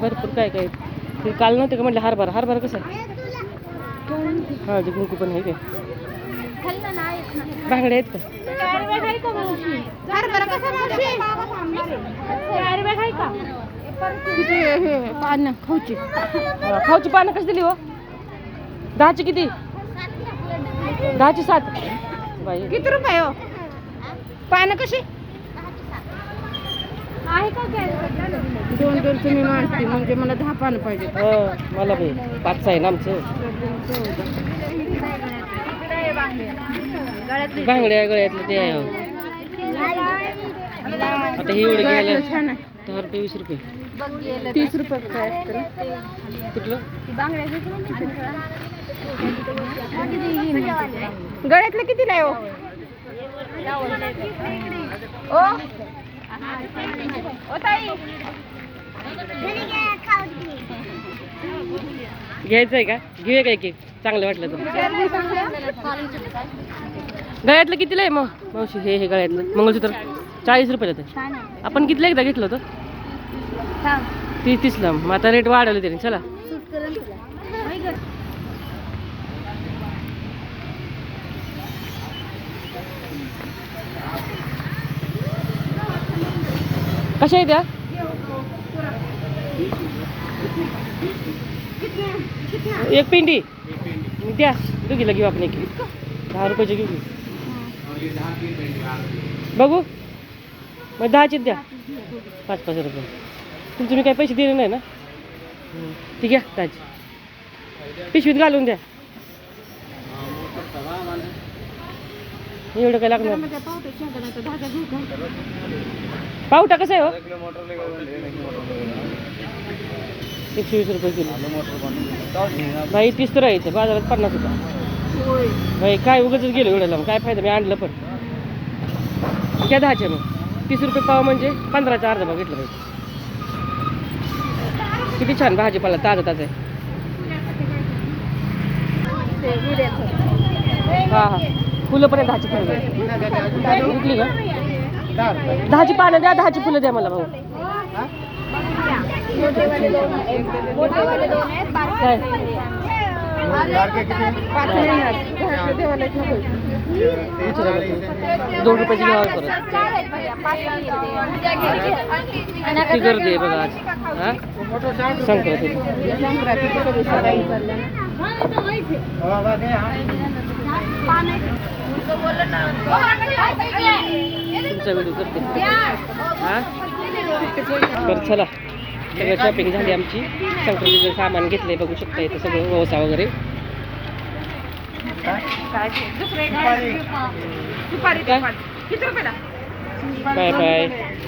भरपूर काय काय ते काल नव्हते का म्हटलं हरभरा हरभरा कसं आहे? हा ते कुंकू पण आहे काय? बांगड्या आहेत का? किती हे पानं खाऊची. खाऊची पानं कशी दिली हो? दहाची किती? दहाची सात. बाई. किती रुपये हो? पानं कशी? दोन दोन तुम्ही मांडते म्हणजे मला दहा पानं पाहिजे हो मला बाई पाच आहे ना आमचं. बांगड्या गळ्यातलं ते आहे. हो. आता हे एवढं घ्यायला छान आहे. दहा रुपये वीस रुपये. तीस रुपये काय कुठलं? गळ्यातलं कितीला आहे हो? ओ ओ ताई घ्यायचं आहे का? घेऊया काय की? चांगलं वाटलं तर. गळ्यातलं कितीला आहे मग? मावशी हे हे गळ्यातलं. मंगळसूत्र. चाळीस रुपयाला आपण कितीला एकदा घेतलं होतं? तीस तीसला. मग आता रेट वाढवले त्याने. चला. कशा त्या एक पिंडी द्या दोघीला घेऊ आपण एक दहा रुपयाची की. बघू मग दहाचीच द्या पाच पाच रुपये तुमचे मी काही पैसे दिले नाही ना ठीक आहे दहाची पिशवीत घालून द्या एवढं काय लागणार? पावटा कसं आहे हो? एकशे वीस रुपये किलो. भाई तीस तर राहायचं बाजारात पन्नास होता. भाई काय उगाच गेलो एवढ्याला. मग काय फायदा? मी आणलं पण. त्या दहाचे मग. तीस रुपये पाव म्हणजे पंधराचा अर्धा भाव घेतलं पाहिजे किती छान भाजीपाला ताजा ताजा आहे. हां हां. फुलं पण आहे दहाची फुलं विकली का दहाची पानं द्या दहाची फुलं द्या मला भाऊ काय पाच नाही येणार. घरातलं देवाला एक नको. विचारा बरं. दोन रुपयाची घ्यावं परत ती गर्दी आहे बघा आज हा संक्रांती तुमचा व्हिडिओ करते. हा? बरं चला. सगळं शॉपिंग झाली आमची. संक्रांतीचं सामान घेतलंय बघू शकता इथं सगळं व्यवसाय वगैरे. Bye bye.